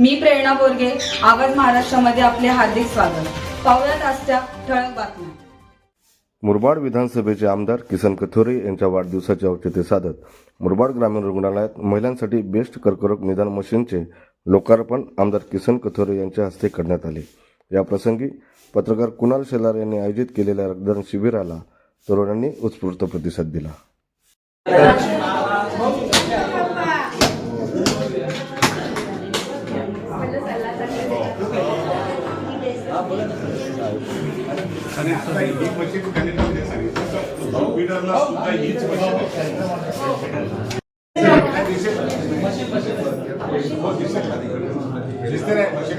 मी प्रेरणा बोरगे आवाज महाराष्ट्रामध्ये आपले हार्दिक स्वागत. पाहुयात आजच्या ठळक बातम्या. मुरबाड विधानसभेचे आमदार किसन कथोरे यांच्या वाढदिवसाचे औचित्य साधत मुरबाड ग्रामीण रुग्णालयात महिलांसाठी बेस्ट कर्करोग निदान मशीनचे लोकार्पण आमदार किसन कथोरे यांच्या हस्ते करण्यात आले. या प्रसंगी पत्रकार कुणाल शेलार यांनी आयोजित केलेल्या रक्तदान शिबिराला तरुणांनी उत्स्फूर्त प्रतिसाद दिला. आणि ही मशीन त्यांनी सांगितलं कॉम्प्युटरला सुद्धा हीच मशीन दिसते नाही मशीन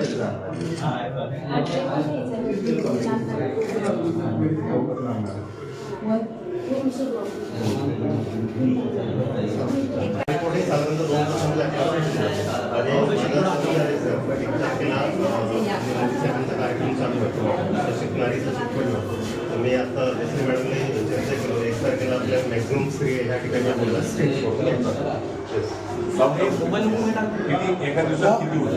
कोणी साधारणतः दोन वर्षांनी लागतात आणि सेवनचा कार्यक्रम चालू आहे शिकणारी शिकवण तर मी आता देसरी मॅडमने चर्चा केलो एक तारखेला आपल्या मॅक्झिमम स्त्री ह्या ठिकाणी आपल्याला किती एका दिवसात किती होतं?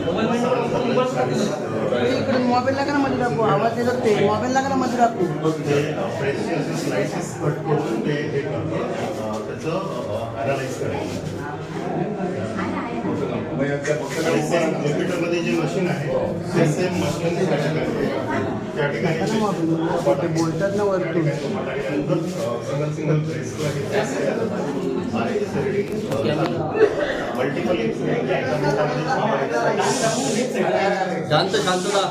इकडे मोबाईल लागा ना मध्ये टाकू आवाज येतो ते मोबाईल लागा ना मध्ये टाकू. ते फ्रेशचे स्लाइसेस कट करून ते हे करतो. अं, त्याचं अनालाइज करायचं मग याच्या फक्त आणि सेम कॉम्प्युटरमध्ये जे मशीन आहे ते सेम मशीन त्या ठिकाणी त्या ठिकाणी ते बोलतात ना वरतून. सिंगल सिंगल प्रेस मल्टिपल शांत शांतता.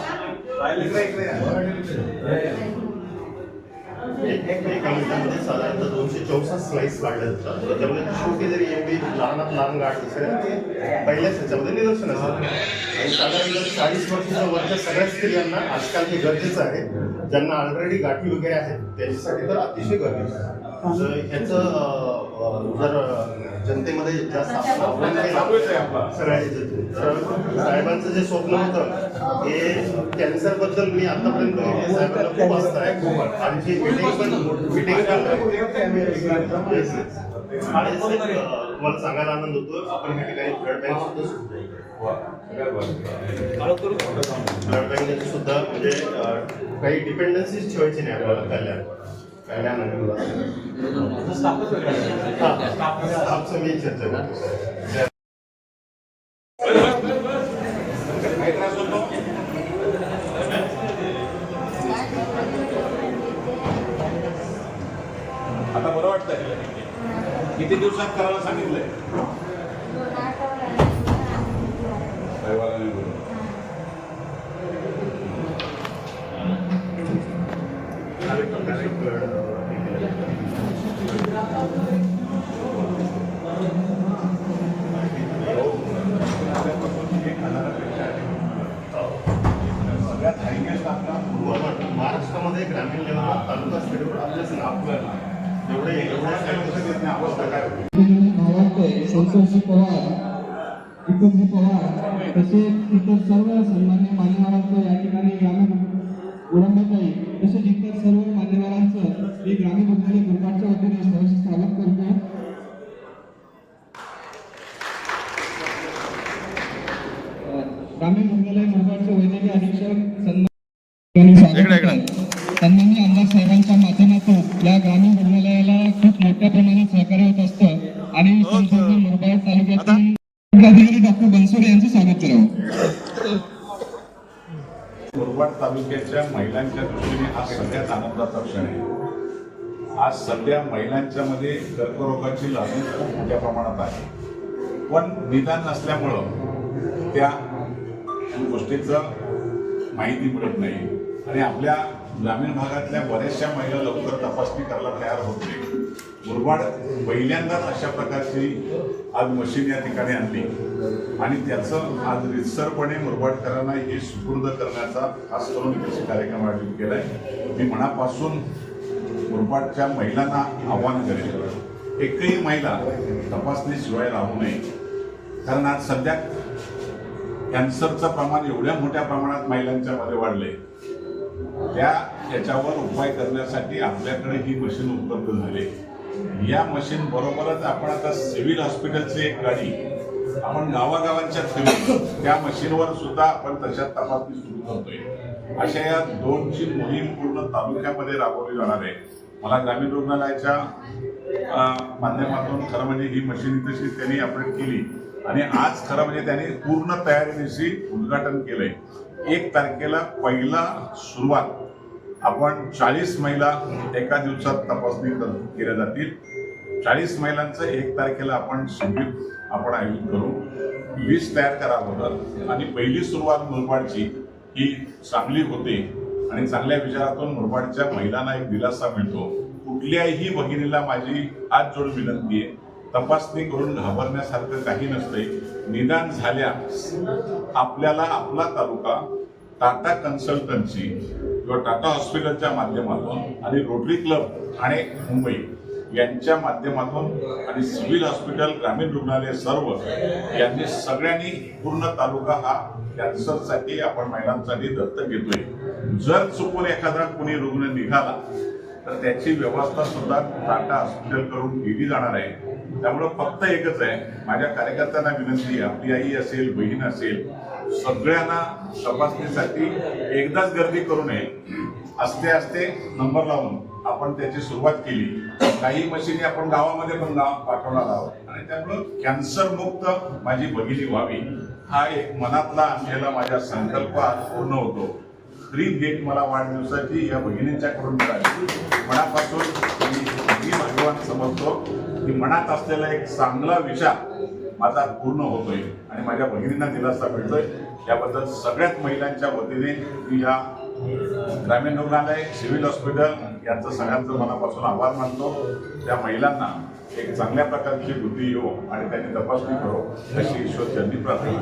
साधारणतः दोनशे चौसष्ट स्लाइस काढल्या जातात त्याच्यामध्ये छोटी जरी एवढी लहानात लहान गाठ असेल ते पहिल्याच ह्याच्यामध्ये निदर्शन असेल आणि साधारण जर चाळीस वर्षाच्या वरच्या सगळ्या स्त्रियांना आजकाल हे गरजेचं आहे. ज्यांना ऑलरेडी गाठी वगैरे आहेत त्यांच्यासाठी तर अतिशय गरजेचं आहे. ह्याचं जर जनतेमध्ये साहेबांचं जे स्वप्न होतं हे कॅन्सरबद्दल मी आतापर्यंत साहेबांना खूप आस्था आहे. आमची मिटिंग पण तुम्हाला सांगायला आनंद होतो आपण या ठिकाणी ब्लड बँक सुद्धा सुरू ब्लड बँकेची सुद्धा म्हणजे काही डिपेंडन्सीज ठेवायची नाही आपल्याला कल्याण. चर्चा आता बरं वाटतंय. किती दिवसात करायला सांगितलंय? रविवारा नाही बरं. सगळ्यात हायएस्ट आपला महाराष्ट्रामध्ये ग्रामीण लेवलला तालुका स्तरावर आपल्याच नाव एवढे अवस्था काय होती पवार पवार तसेच इतर सर्व सन्मान्य मान्यवरांचं या ठिकाणी ग्रामीण उडंबताई तसेच इतर सर्व मान्यवरांचं मी ग्रामीण वतीने सहर्ष स्वागत करतो ग्रामीण रुग्णालय मुरबाडचे वैद्यकीय अधीक्षक सन्मान जिल्हाधिकारी डॉक्टर बनसोडे यांचं स्वागत करावं. मुरबाड तालुक्याच्या महिलांच्या दृष्टीने हा सगळ्यात आनंदाचा क्षण आहे. आज सध्या महिलांच्या मध्ये कर्करोगाची लागण खूप मोठ्या प्रमाणात आहे. पण निदान नसल्यामुळं त्या गोष्टीचं माहिती मिळत नाही. आणि आपल्या ग्रामीण भागातल्या बऱ्याचशा महिला लवकर तपासणी करायला तयार होत नाही. मुरबाड पहिल्यांदाच अशा प्रकारची आज मशीन या ठिकाणी आणली. आणि त्याचं आज रितसरपणे मुरबाडकरांना हे सुपूर्द करण्याचा खास करून कृषी कार्यक्रम आयोजित केला आहे मी मनापासून मुरबाडच्या महिलांना आव्हान करेन एकही महिला तपासणीशिवाय राहू नये. कारण आज सध्या कॅन्सरचं प्रमाण एवढ्या मोठ्या प्रमाणात महिलांच्या मध्ये आहे त्या याच्यावर उपाय करण्यासाठी आपल्याकडे ही मशीन उपलब्ध झाली या मशीन बरोबरच आपण आता सिव्हिल हॉस्पिटलची एक गाडी आपण गावागावांच्या फिरून त्या मशीनवर सुद्धा आपण तशा तपासणी सुरू करतोय. अशा या दोनची मोहीम पूर्ण तालुक्यामध्ये राबवली जाणार आहे. मला ग्रामीण रुग्णालयाच्या माध्यमातून खरं म्हणजे ही मशीन तशी त्यांनी अपडेट केली आणि आज खरं म्हणजे त्यांनी पूर्ण तयारीनिशी उद्घाटन केलंय. एक तारखेला पहिला सुरुवात आपण चाळीस महिला एका दिवसात तपासणी केल्या जातील. चाळीस महिलांचं एक तारखेला आपण शिबिर आपण आयोजित करू. वीस तयार करा अगोदर. आणि पहिली सुरुवात मुरबाडची ही चांगली होते. आणि चांगल्या विचारातून मुरबाडच्या महिलांना एक दिलासा मिळतो. कुठल्याही भगिनीला माझी हात जोडून विनंती आहे. तपासणी करून घाबरण्यासारखं काही नसतंय. निदान झाल्यास आपल्याला आपला तालुका टाटा कन्सल्टन्सी किंवा टाटा हॉस्पिटलच्या माध्यमातून आणि रोटरी क्लब आणि मुंबई यांच्या माध्यमातून आणि सिव्हिल हॉस्पिटल ग्रामीण रुग्णालय सर्व यांनी सगळ्यांनी पूर्ण तालुका हा कॅन्सरसाठी आपण महिलांसाठी दत्तक घेतोय. जर चुकून एखादा कोणी रुग्ण निघाला तर त्याची व्यवस्था सुद्धा टाटा हॉस्पिटल करून केली जाणार आहे. त्यामुळं फक्त एकच आहे माझ्या कार्यकर्त्यांना विनंती आपली आई असेल बहीण असेल सगळ्यांना तपासणीसाठी एकदाच गर्दी करू नये. असते असते नंबर लावून आपण त्याची सुरुवात केली. काही मशिनी आपण गावामध्ये पण गाव पाठवणार आहोत. आणि त्यामुळं कॅन्सर मुक्त माझी भगिनी व्हावी. हा एक मनातला असलेला माझ्या संकल्प आज पूर्ण होतो. फ्री भेट मला वाढदिवसाची या भगिनींच्याकडून मिळाली. मनापासून मी मी समजतो की मनात असलेला एक चांगला विचार माझा पूर्ण होतोय. आणि माझ्या बहिणींना दिलासा मिळतोय. याबद्दल सगळ्याच महिलांच्या वतीने मी या ग्रामीण रुग्णालय सिव्हिल हॉस्पिटल यांचं सगळ्यांचं मनापासून आभार मानतो. त्या महिलांना एक चांगल्या प्रकारची बुद्धी येऊ आणि त्यांनी तपासणी करो अशी ईश्वर त्यांनी प्रार्थना